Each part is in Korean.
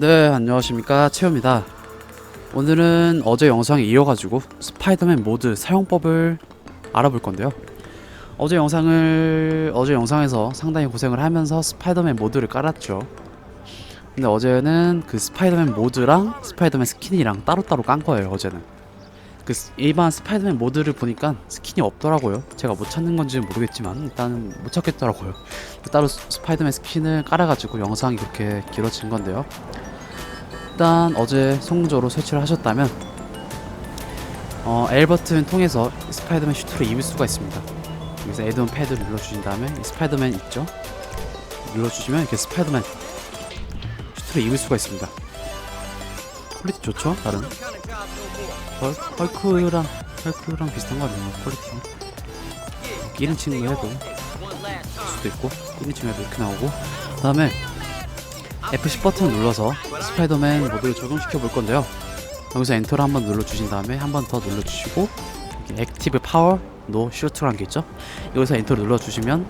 네, 안녕하십니까. 채우입니다. 오늘은 어제 영상에 이어가지고 스파이더맨 모드 사용법을 알아볼 건데요. 어제 영상을, 어제 영상에서 상당히 고생을 하면서 스파이더맨 모드를 깔았죠. 근데 어제는 그 스파이더맨 모드랑 스파이더맨 스킨이랑 따로따로 깐 거예요, 어제는. 그 스- 일반 스파이더맨 모드를 보니까 스킨이 없더라고요. 제가 못 찾는 건지는 모르겠지만 일단은 못 찾겠더라고요. 따로 스- 스파이더맨 스킨을 깔아가지고 영상이 그렇게 길어진 건데요. 일단 어제 성공적으로 설치를 하셨다면 어, L 버튼 통해서 스파이더맨 슈트를 입을 수가 있습니다. 여기서 에드온 패드를 눌러주신 다음에 이 스파이더맨 있죠? 눌러주시면 이렇게 스파이더맨 슈트를 입을 수가 있습니다. 퀄리티 좋죠? 다른 헐, 헐크랑 헐크랑 비슷한 거 아니에요? 퀄리티는 끼는 친구 해도 수도 있고 끼는 친구 해도 이렇게 나오고 그 다음에 F10 버튼 눌러서 스파이더맨 모드를 적용시켜 볼 건데요. 여기서 엔터를 한번 눌러 주신 다음에 한 번 더 눌러 주시고 액티브 파워 노 슈트라는 게 있죠. 여기서 엔터를 눌러 주시면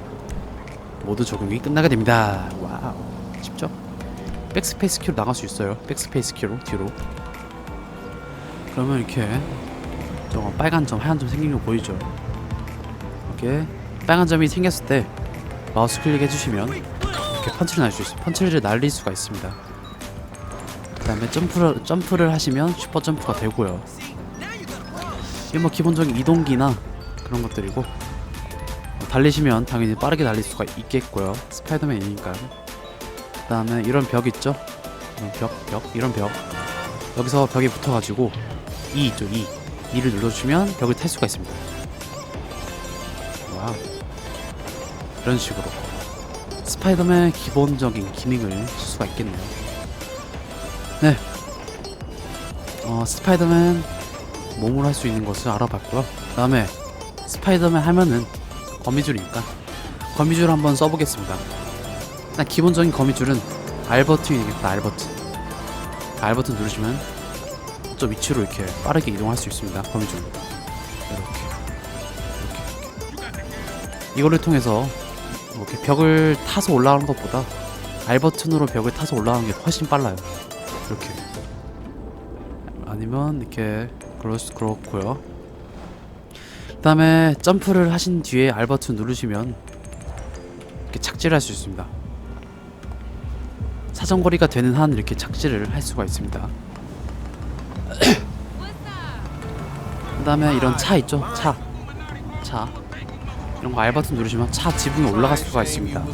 모드 적용이 끝나게 됩니다. 와우. 쉽죠? 백스페이스 키로 나갈 수 있어요. 백스페이스 키로 뒤로. 그러면 이렇게 저 빨간 점, 하얀 점 생긴 거 보이죠? 이렇게 빨간 점이 생겼을 때 마우스 클릭해 주시면 이렇게 펀치를 날 수 있어요. 펀치를 날릴 수가 있습니다. 그 다음에 점프를 점프를 하시면 슈퍼 점프가 되고요. 이게 뭐 기본적인 이동기나 그런 것들이고 뭐 달리시면 당연히 빠르게 달릴 수가 있겠고요. 스파이더맨이니까요. 그 다음에 이런 벽 있죠? 이런 벽, 벽, 이런 벽. 여기서 벽에 붙어가지고 E 있죠, E. E를 눌러주시면 벽을 탈 수가 있습니다. 와우. 이런 식으로. 스파이더맨의 기본적인 기능을 쓸 수가 있겠네요. 네. 어, 스파이더맨 몸으로 할 수 있는 것을 알아봤고요. 그 다음에 스파이더맨 하면은 거미줄이니까 거미줄 한번 써보겠습니다. 일단 기본적인 거미줄은 R 버튼이겠다. R 버튼. R 버튼 누르시면 저 위치로 이렇게 빠르게 이동할 수 있습니다. 거미줄로. 이렇게. 이렇게. 이렇게. 이거를 통해서 이렇게 벽을 타서 올라가는 것보다 R 버튼으로 벽을 타서 올라가는 게 훨씬 빨라요. 이렇게. 아니면 이렇게 그럴 수 그렇고요. 그 다음에 점프를 하신 뒤에 R 버튼 누르시면 이렇게 착지를 할 수 있습니다. 사정거리가 되는 한 이렇게 착지를 할 수가 있습니다. 그 다음에 이런 차 있죠? 차. 차. 이런 거 R 버튼 누르시면 차 지붕에 올라갈 수가 있습니다.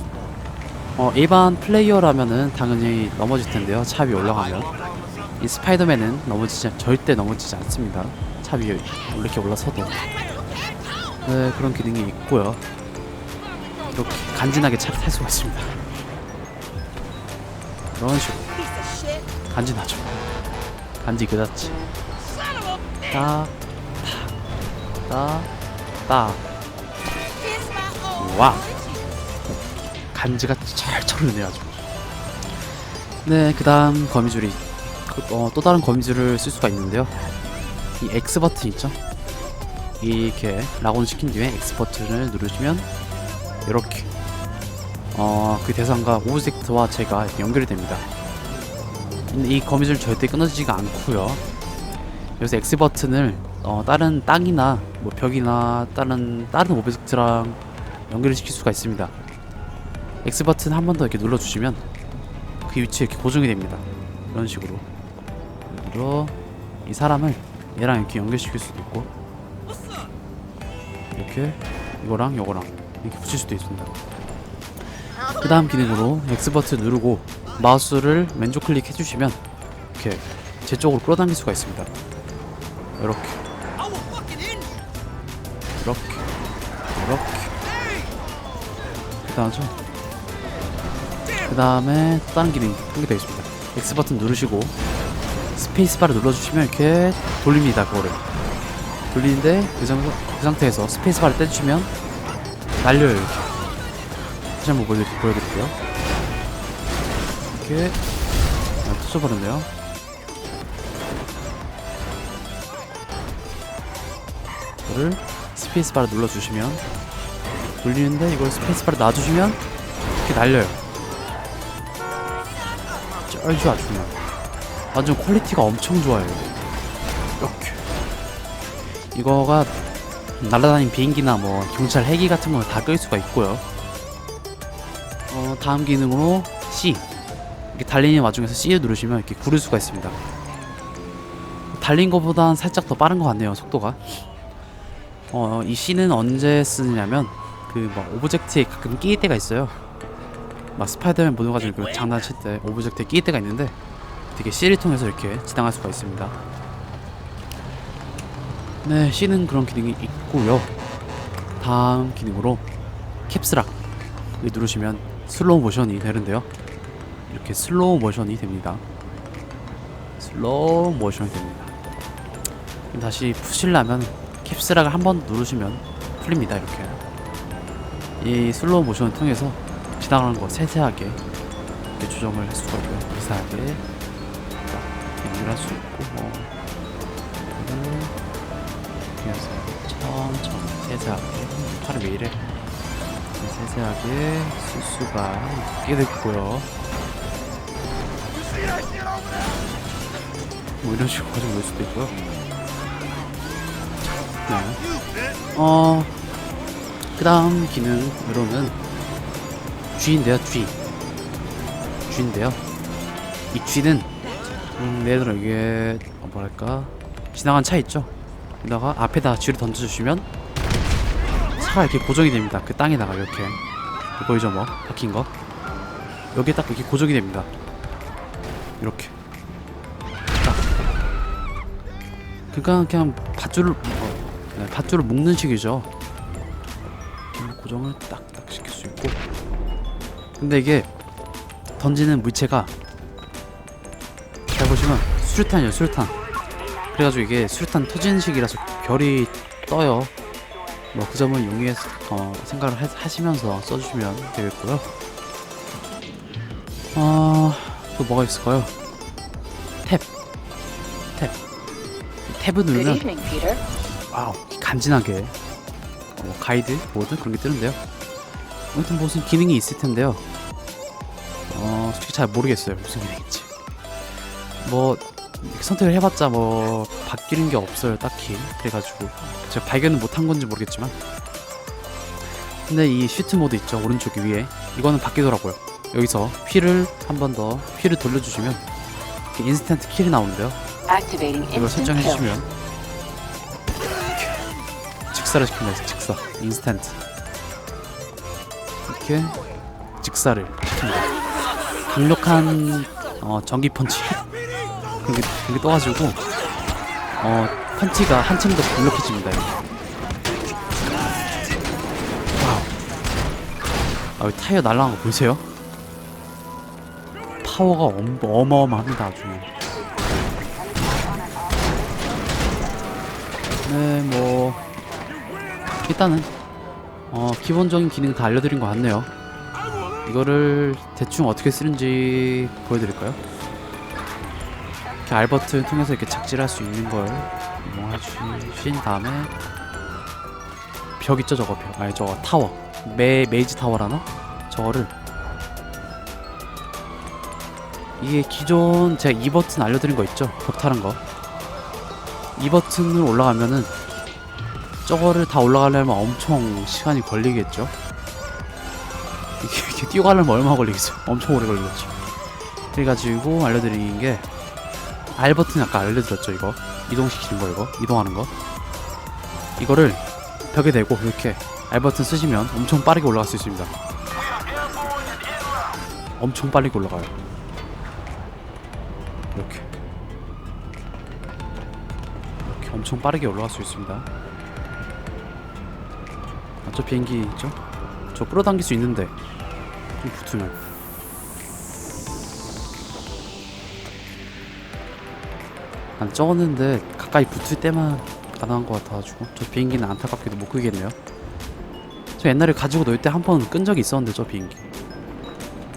어, 일반 플레이어라면은 당연히 넘어질 텐데요. 차 위에 올라가면. 이 스파이더맨은 넘어지지 절대 넘어지지 않습니다. 차 위에 이렇게 올라서도. 네, 그런 기능이 있고요. 이렇게 간지나게 차를 탈 수가 있습니다. 이런 식으로 간지나죠. 간지 그다지. 딱, 탁, 딱, 딱. 와. 간지가 철철 흐르네요 아주. 네, 그 다음 거미줄이 그, 어, 또 다른 거미줄을 쓸 수가 있는데요. 이 X 버튼 있죠? 이렇게 라곤 시킨 뒤에 X 버튼을 누르시면 이렇게 어, 그 대상과 오브젝트와 제가 연결이 됩니다. 이 거미줄 절대 끊어지지가 않고요. 여기서 X 버튼을 어, 다른 땅이나 뭐 벽이나 다른 다른 오브젝트랑 연결을 시킬 수가 있습니다. X 버튼 한 번 더 이렇게 눌러주시면 그 위치에 이렇게 고정이 됩니다. 이런 식으로. 그리고 이 사람을 얘랑 이렇게 연결시킬 수도 있고 이렇게 이거랑 이거랑 이렇게 붙일 수도 있습니다. 그 다음 기능으로 X 버튼 누르고 마우스를 왼쪽 클릭 해주시면 이렇게 제 쪽으로 끌어당길 수가 있습니다. 이렇게 이렇게 이렇게 그 다음죠. 그 다음에 또 다른 기능이 더 있습니다. X 버튼 누르시고 스페이스바를 눌러주시면 이렇게 돌립니다. 그거를 돌리는데 그, 상, 그 상태에서 스페이스바를 떼주시면 날려요. 이렇게 다시 한번 보여드, 보여드릴게요. 이렇게 아, 터져버렸네요. 이거를 스페이스바를 눌러주시면 돌리는데 이걸 스페이스바를 놔주시면 이렇게 날려요. 쩔죠 아주 그냥. 완전 퀄리티가 엄청 좋아요. 이렇게 이거가 날아다니는 비행기나 뭐 경찰 헬기 같은 거다 끌 수가 있고요. 어, 다음 기능으로 C 이렇게 달리는 와중에서 C를 누르시면 이렇게 구를 수가 있습니다. 달린 것보단 살짝 더 빠른 것 같네요 속도가. 어, 이 C는 언제 쓰냐면 그 막 오브젝트에 가끔 끼일 때가 있어요. 막 스파이더맨 모드 가지고 그 장난칠 때 오브젝트에 끼일 때가 있는데 되게 C를 통해서 이렇게 지나갈 수가 있습니다. 네, C는 그런 기능이 있고요. 다음 기능으로 캡스락 을 누르시면 슬로우 모션이 되는데요. 이렇게 슬로우 모션이 됩니다. 슬로우 모션이 됩니다. 다시 푸시려면 캡스락을 한 번 누르시면 풀립니다. 이렇게 이 슬로우 모션을 통해서 지나가는 거 세세하게 이렇게 조정을 할 수가 있고요. 미세하게 연결 할 수 있고 뭐 그래서 천천히 세세하게 팔을 왜 이래 세세하게 쓸 수가 있게 됐고요. 뭐 이런 식으로 가지고 놀 수도 있고요. 네. 어, 그 다음 기능으로는 G인데요, G. G인데요. 이 G는, 음, 예를 들어 이게, 어, 뭐랄까, 지나간 차 있죠? 여기다가 앞에다 G를 던져주시면 차가 이렇게 고정이 됩니다. 그 땅에다가 이렇게. 보이죠, 뭐? 박힌 거. 여기에 딱 이렇게 고정이 됩니다. 이렇게. 딱. 그러니까 그냥 밧줄을, 어, 네, 밧줄을 묶는 식이죠. 고정을 딱딱 시킬 수 있고. 근데 이게 던지는 물체가 잘 보시면 수류탄이에요, 수류탄. 그래가지고 이게 수류탄 터지는 식이라서 별이 떠요. 뭐 그 점을 용이해서 어, 생각을 하, 하시면서 써주시면 되겠고요. 어, 또 뭐가 있을까요? 탭, 탭. 이 탭을 누르면. 와우 간지나게 어, 가이드 보드 그런 게 뜨는데요. 아무튼 무슨 기능이 있을 텐데요. 어 솔직히 잘 모르겠어요 무슨 기능인지. 뭐 선택을 해봤자 뭐 바뀌는 게 없어요 딱히 그래가지고 제가 발견을 못한 건지 모르겠지만. 근데 이 슈트 모드 있죠 오른쪽 위에 이거는 바뀌더라고요. 여기서 휠을 한 번 더 휠을 돌려주시면 이렇게 인스턴트 킬이 나오는데요. 이걸 instant 설정해 kill. 주시면 직사를 시킵니다. 직사, 인스턴트. 이렇게 직사를 시킵니다. 강력한 어, 전기 펀치 그게 그게 떠가지고 어 펀치가 한층 더 강력해집니다. 와우. 아, 타이어 날라간 거 보이세요? 파워가 엄, 어마어마합니다. 아주. 네, 뭐 일단은 어, 기본적인 기능 다 알려드린 것 같네요. 이거를 대충 어떻게 쓰는지 보여드릴까요? 이렇게 알 버튼 통해서 이렇게 작질할 수 있는 걸 이용해 주신 다음에 벽 있죠 저거 벽 아니 저거 타워 메 메이지 타워라나 저거를 이게 기존 제가 이 버튼 알려드린 거 있죠 벽 타는 거 이 버튼을 올라가면은 저거를 다 올라가려면 엄청 시간이 걸리겠죠. 이렇게, 이렇게 뛰어가려면 얼마 걸리겠어요. 엄청 오래 걸리겠죠. 그래가지고 알려드리는 게 R 버튼 아까 알려드렸죠 이거 이동시키는 거 이거 이동하는 거 이거를 벽에 대고 이렇게 R 버튼 쓰시면 엄청 빠르게 올라갈 수 있습니다. 엄청 빨리 올라가요. 이렇게. 이렇게 엄청 빠르게 올라갈 수 있습니다. 아, 저 비행기 있죠? 저 끌어당길 수 있는데 좀 붙으면 안 적었는데 가까이 붙을 때만 가능한 것 같아가지고 저 비행기는 안타깝게도 못 끄겠네요. 저 옛날에 가지고 놀 때 한 번 끈 적이 있었는데 저 비행기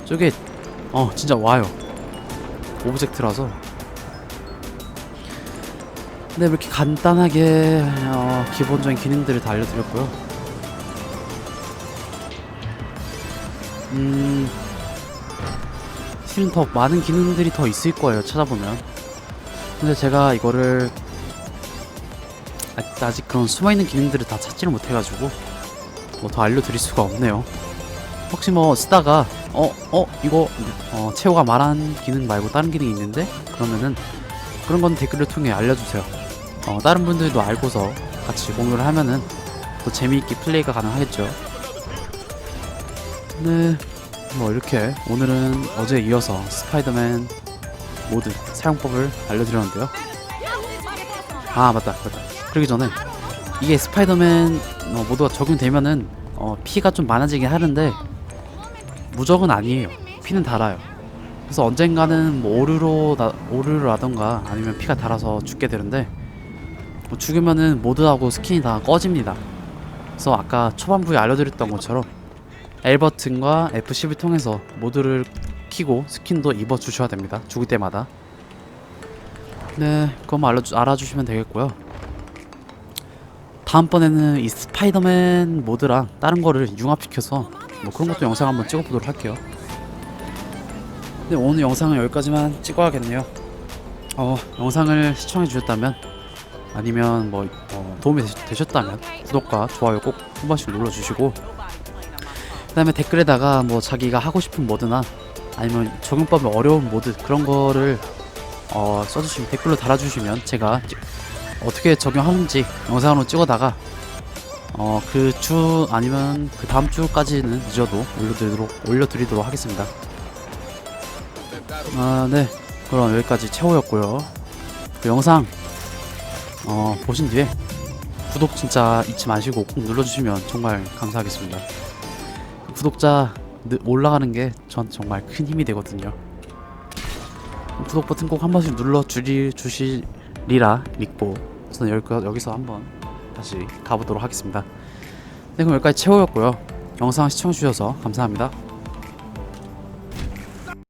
저게 어 진짜 와요 오브젝트라서 네, 이렇게 간단하게 어, 기본적인 기능들을 다 알려드렸고요. 음, 실은 더 많은 기능들이 더 있을 거예요. 찾아보면 근데 제가 이거를 아- 아직 그런 숨어있는 기능들을 다 찾지를 못해가지고 뭐 더 알려드릴 수가 없네요. 혹시 뭐 쓰다가 어 어 이거 어 채호가 말한 기능 말고 다른 기능이 있는데? 그러면은 그런 건 댓글을 통해 알려주세요. 어 다른 분들도 알고서 같이 공유를 하면은 또 재미있게 플레이가 가능하겠죠. 네, 뭐 이렇게 오늘은 어제 이어서 스파이더맨 모드 사용법을 알려드렸는데요. 아 맞다, 맞다. 그러기 전에 이게 스파이더맨 어, 모드가 적용되면은 어, 피가 좀 많아지긴 하는데 무적은 아니에요. 피는 달아요. 그래서 언젠가는 뭐 오류로 나, 오류라던가 아니면 피가 달아서 죽게 되는데 뭐 죽으면은 모드하고 스킨이 다 꺼집니다. 그래서 아까 초반부에 알려드렸던 것처럼 L 버튼과 F10을 통해서 모드를 키고 스킨도 입어 주셔야 됩니다. 죽을 때마다. 네, 그것만 알려주, 알아주시면 되겠고요. 다음번에는 이 스파이더맨 모드랑 다른 거를 융합시켜서 뭐 그런 것도 영상 한번 찍어보도록 할게요. 네, 오늘 영상은 여기까지만 찍어야겠네요. 어, 영상을 시청해 주셨다면 아니면 뭐 어, 도움이 되셨- 되셨다면 구독과 좋아요 꼭 한 번씩 눌러주시고 그 다음에 댓글에다가 뭐 자기가 하고 싶은 모드나 아니면 적용법이 어려운 모드 그런 거를 어, 써주시면 댓글로 달아주시면 제가 찌- 어떻게 적용하는지 영상으로 찍어다가 어, 그 주 아니면 그 다음 주까지는 늦어도 올려드리도록 올려드리도록 하겠습니다. 아, 네. 그럼 여기까지 최호였고요. 그 영상 어, 보신 뒤에 구독 진짜 잊지 마시고 꼭 눌러주시면 정말 감사하겠습니다. 구독자 느- 올라가는 게 전 정말 큰 힘이 되거든요. 구독 버튼 꼭 한 번씩 눌러 주리 주시리라 믿고 저는 여기 여기서 한번 다시 가보도록 하겠습니다. 네 그럼 여기까지 채호였고요. 영상 시청해 주셔서 감사합니다.